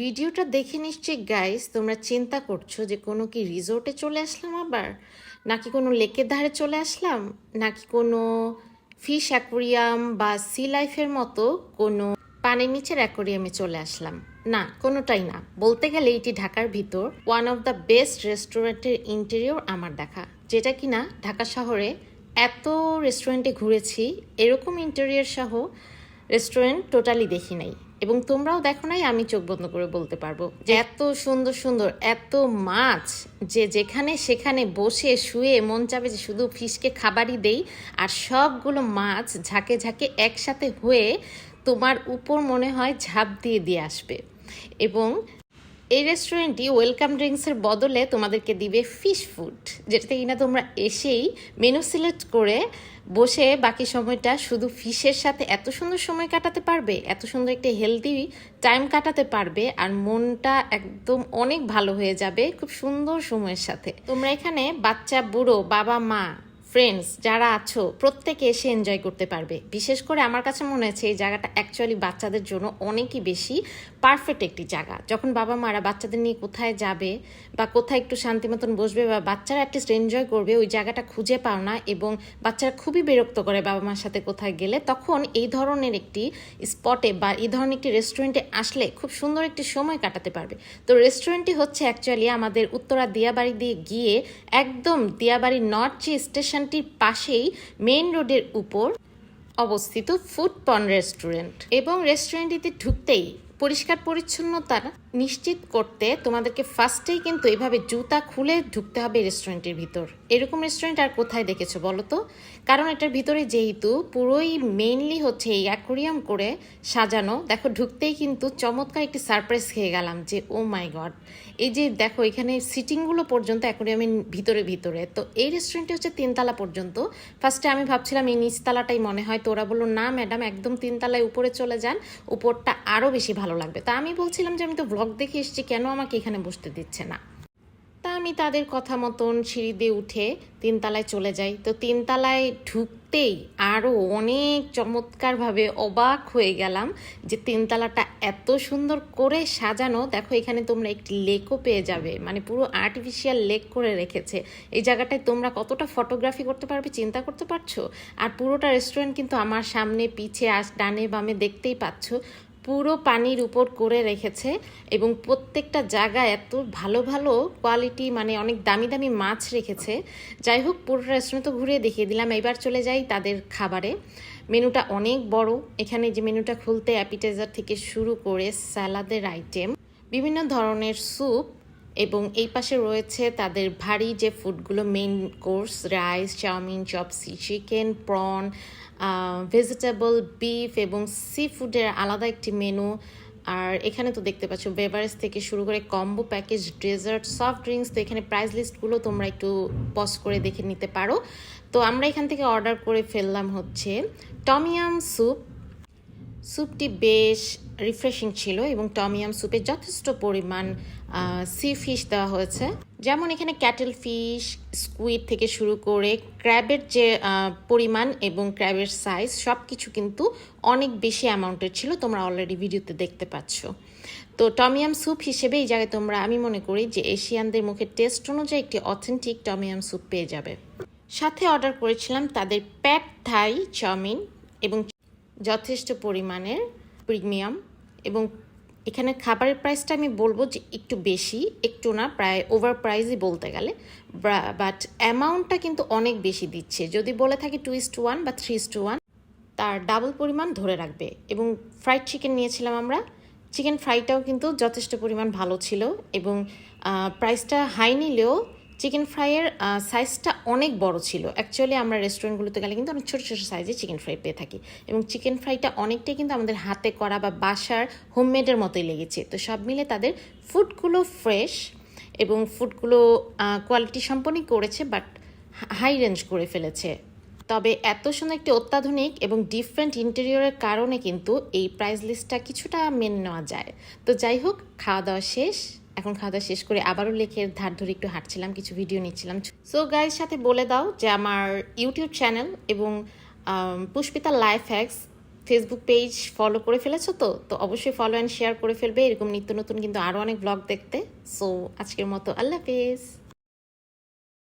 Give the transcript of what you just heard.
ভিডিওটা দেখে নিশ্চয়ই গাইস তোমরা চিন্তা করছ যে কোনো কি রিসোর্টে চলে আসলাম আবার? নাকি কোনো লেকের ধারে চলে আসলাম? নাকি কোনো ফিশ অ্যাকোরিয়াম বা সি লাইফের মতো কোনো পানির নিচের অ্যাকোরিয়ামে চলে আসলাম? না, কোনোটাই না। বলতে গেলে এটি ঢাকার ভিতর ওয়ান অফ দ্য বেস্ট রেস্টুরেন্টের ইন্টেরিয়র আমার দেখা। যেটা কি না ঢাকা শহরে এত রেস্টুরেন্টে ঘুরেছি, এরকম ইন্টেরিয়র সহ রেস্টুরেন্ট টোটালি দেখি নাই। এবং তোমরাও দেখো নাই, আমি চোখ বন্ধ করে বলতে পারব যে এত সুন্দর সুন্দর, এত মাছ যে যেখানে সেখানে বসে শুয়ে মন চাবে যে শুধু ফিশকে খাবারই দেই, আর সবগুলো মাছ ঝাঁকে ঝাঁকে একসাথে হয়ে তোমার উপর মনে হয় ঝাঁপ দিয়ে দিয়ে আসবে। এবং এই রেস্টুরেন্টটি ওয়েলকাম ড্রিঙ্কসের বদলে তোমাদেরকে দিবে ফিশ ফুড যেটাতে কিনা তোমরা এসেই মেনু সিলেক্ট করে বসে বাকি সময়টা শুধু ফিশের সাথে এত সুন্দর সময় কাটাতে পারবে, এত সুন্দর একটা হেলদি টাইম কাটাতে পারবে, আর মনটা একদম অনেক ভালো হয়ে যাবে খুব সুন্দর সময়ের সাথে। তোমরা এখানে বাচ্চা, বুড়ো, বাবা, মা ফ্রেন্ডস যারা আছো, প্রত্যেকে এসে এনজয় করতে পারবে। বিশেষ করে আমার কাছে মনে হচ্ছে এই জায়গাটা অ্যাকচুয়ালি বাচ্চাদের জন্য অনেকই বেশি পারফেক্ট একটি জায়গা। যখন বাবা মারা বাচ্চাদের নিয়ে কোথায় যাবে বা কোথায় একটু শান্তি মতন বসবে বা বাচ্চারা অ্যাটলিস্ট এনজয় করবে, ওই জায়গাটা খুঁজে পাও না এবং বাচ্চারা খুবই বিরক্ত করে বাবা মার সাথে কোথায় গেলে, তখন এই ধরনের একটি স্পটে বা এই ধরনের একটি রেস্টুরেন্টে আসলে খুব সুন্দর একটি সময় কাটাতে পারবে। তো রেস্টুরেন্টটি হচ্ছে অ্যাকচুয়ালি আমাদের উত্তরা দিয়াবাড়ি দিয়ে গিয়ে একদম দিয়াবাড়ি নর্থ যে স্টেশনটির পাশেই মেইন রোডের উপর অবস্থিত ফুড পন রেস্টুরেন্ট এবং রেস্টুরেন্টটিতে ঢুকতেই পরিষ্কার পরিচ্ছন্নতা নিশ্চিত করতে তোমাদেরকে ফার্স্টেই কিন্তু এভাবে জুতা খুলে ঢুকতে হবে রেস্টুরেন্টের ভিতর। এরকম রেস্টুরেন্ট আর কোথায় দেখেছ বলো তো? কারণ এটার ভিতরে যেহেতু পুরোই মেইনলি হচ্ছে এই অ্যাকোরিয়াম করে সাজানো, দেখো ঢুকতেই কিন্তু চমৎকার একটি সারপ্রাইজ খেয়ে গেলাম যে ও মাই গড এই যে দেখো এখানে সিটিংগুলো পর্যন্ত অ্যাকোরিয়ামের ভিতরে ভিতরে। তো এই রেস্টুরেন্টটি হচ্ছে তিনতলা পর্যন্ত। ফার্স্টে আমি ভাবছিলাম এই নিচতলাটাই মনে হয়। তো ওরা বলল, না ম্যাডাম একদম তিনতলায় উপরে চলে যান। উপরটা আরও বেশি ভালো লাগবে। তা আমি বলছিলাম যে আমি তো ব্লগ দেখে এসেছি, কেন আমাকে এখানে বসতে দিচ্ছে না? তা আমি তাদের কথা মতন সিঁড়ি দিয়ে উঠে তিনতলায় চলে যাই। তো তিনতলায় ঢুকতেই আরও অনেক চমৎকারভাবে অবাক হয়ে গেলাম যে তিনতলাটা এত সুন্দর করে সাজানো। দেখো, এখানে তোমরা একটি লেকও পেয়ে যাবে মানে পুরো আর্টিফিশিয়াল লেক করে রেখেছে। এই জায়গাটায় তোমরা কতটা ফটোগ্রাফি করতে পারবে চিন্তা করতে পারছ? আর পুরোটা রেস্টুরেন্ট কিন্তু আমার সামনে, পিছে, আস, ডানে, বামে দেখতেই পাচ্ছ। পুরো পানির উপর করে রেখেছে এবং প্রত্যেকটা জায়গায় এত ভালো ভালো কোয়ালিটি মানে অনেক দামি দামি মাছ রেখেছে। যাই হোক, পুরো রেস্টুরেন্ট তো ঘুরিয়ে দেখিয়ে দিলাম। এবার চলে যাই তাদের খাবারে। মেনুটা অনেক বড়। এখানে যে মেনুটা খুলতে অ্যাপিটাইজার থেকে শুরু করে স্যালাদের আইটেম বিভিন্ন ধরনের স্যুপ এবং এই পাশে রয়েছে তাদের ভারী যে ফুডগুলো main course rice chowmein chopsuey chicken prawn vegetable beef এবং সি ফুডের আলাদা একটি মেনু আর এখানে তো দেখতে পাচ্ছ বেভারেজ থেকে শুরু করে combo package dessert soft drinks তো এখানে প্রাইস লিস্টগুলো তোমরা একটু পজ করে দেখে নিতে পারো। তো আমরা এখান থেকে অর্ডার করে ফেললাম হচ্ছে টমিয়াম স্যুপ স্যুপটি বেশ রিফ্রেশিং ছিল এবং টমিয়াম স্যুপে যথেষ্ট পরিমাণ সি ফিশ দেওয়া হয়েছে। যেমন এখানে ক্যাটেল ফিশ স্কুইড থেকে শুরু করে ক্র্যাবের যে পরিমাণ এবং ক্র্যাবের সাইজ সব কিছু কিন্তু অনেক বেশি অ্যামাউন্টের ছিল, তোমরা অলরেডি ভিডিওতে দেখতে পাচ্ছ। তো টমিয়াম স্যুপ হিসেবে এই জায়গায় তোমরা, আমি মনে করি যে এশিয়ানদের মুখে টেস্ট অনুযায়ী একটি অথেন্টিক টমিয়াম স্যুপ পেয়ে যাবে। সাথে অর্ডার করেছিলাম তাদের প্যাট থাই চাউমিন এবং যথেষ্ট পরিমাণের প্রিমিয়াম এবং এখানে খাবারের প্রাইসটা আমি বলব যে একটু বেশি, একটু না, প্রায় ওভার প্রাইসই বলতে গেলে। বাট অ্যামাউন্টটা কিন্তু অনেক বেশি দিচ্ছে। যদি বলে থাকি টু ইস টু ওয়ান বা থ্রি ইস টু ওয়ান তার ডাবল পরিমাণ ধরে রাখবে। এবং ফ্রাইড চিকেন নিয়েছিলাম আমরা। চিকেন ফ্রাইটাও কিন্তু যথেষ্ট পরিমাণ ভালো ছিল এবং প্রাইসটা হাই নিলেও চিকেন ফ্রাইয়ের সাইজটা অনেক বড় ছিল। অ্যাকচুয়ালি আমরা রেস্টুরেন্টগুলোতে গেলে কিন্তু অনেক ছোটো ছোটো সাইজে চিকেন ফ্রাই পেয়ে থাকি। এবং চিকেন ফ্রাইটা অনেকটাই কিন্তু আমাদের হাতে করা বা বাসার হোমমেডের মতোই লেগেছে। তো সব মিলে তাদের ফুডগুলো ফ্রেশ এবং ফুডগুলো কোয়ালিটি সম্পন্নই করেছে বাট হাই রেঞ্জ করে ফেলেছে। তবে এত সুন্দর একটি অত্যাধুনিক এবং ডিফারেন্ট ইন্টেরিয়রের কারণে কিন্তু এই প্রাইস লিস্টটা কিছুটা মেনে নেওয়া যায়। তো যাই হোক খাওয়া দাওয়া শেষ। এখন খাওয়া দাওয়া শেষ করে আবারও লেখের ধার ধরে একটু হাঁটছিলাম, কিছু ভিডিও নিচ্ছিলাম। সো গাইয়ের সাথে বলে দাও যে আমার ইউটিউব চ্যানেল এবং Pushpita life hacks Facebook page follow করে ফেলেছো তো? তো অবশ্যই ফলো অ্যান্ড শেয়ার করে ফেলবে। এরকম নিত্য নতুন কিন্তু আরও অনেক ব্লগ দেখতে। সো আজকের মতো আল্লাহ হাফিজ।